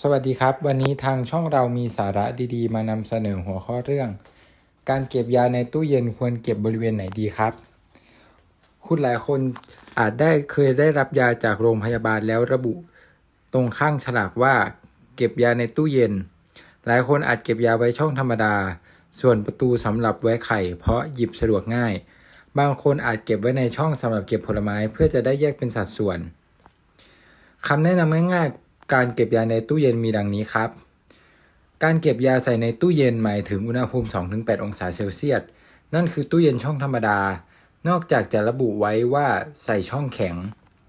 สวัสดีครับ วันนี้ทางช่องเรามีสาระดีๆ มานำเสนอหัวข้อเรื่อง การเก็บยาในตู้เย็นควรเก็บบริเวณไหนดีครับ คุณหลายคนอาจได้เคยได้รับยาจากโรงพยาบาลแล้วระบุ ตรงข้างฉลากว่า เก็บยาในตู้เย็น หลายคนอาจเก็บยาไว้ช่องธรรมดา ส่วนประตูสำหรับไว้ไข่เพราะหยิบสะดวกง่าย บางคนอาจเก็บไว้ในช่องสำหรับเก็บผลไม้เพื่อจะได้แยกเป็นสัดส่วนคำแนะนำง่ายๆ การเก็บยาในตู้เย็นมีดังนี้ครับ การเก็บยาใส่ในตู้เย็นหมายถึงอุณหภูมิ 2-8 องศาเซลเซียส นั่นคือตู้เย็นช่องธรรมดา นอกจากจะระบุไว้ว่าใส่ช่องแข็ง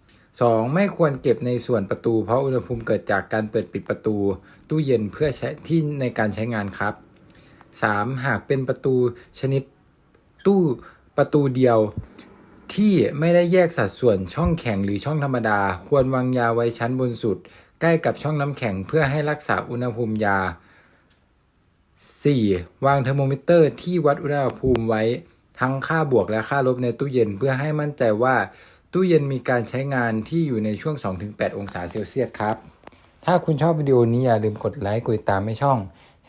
2. ไม่ควรเก็บในส่วนประตู เพราะอุณหภูมิเกิดจากการเปิดปิดประตู ตู้เย็นเพื่อใช้ที่ในการใช้งานครับ 3. หากเป็นประตูชนิดตู้ประตูเดียวที่ไม่ได้แยกสัดส่วนช่องแข็งหรือช่องธรรมดา ควรวางยาไว้ชั้นบนสุด ใกล้กับช่องน้ำแข็งเพื่อให้รักษาอุณหภูมิยา 4. วางเทอร์โมมิเตอร์ที่วัดอุณหภูมิไว้ ทั้งค่าบวกและค่าลบในตู้เย็นเพื่อให้มั่นใจว่าตู้เย็นมีการใช้งานที่อยู่ในช่วง 2-8 องศาเซลเซียสครับ ถ้าคุณชอบวิดีโอนี้อย่าลืมกดไลค์กดติดตามให้ช่อง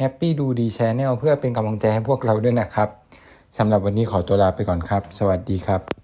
Happy ดูดี Channel เพื่อเป็นกำลังใจให้พวกเราด้วยนะครับสำหรับวันนี้ขอตัวลาไปก่อนครับ สวัสดีครับ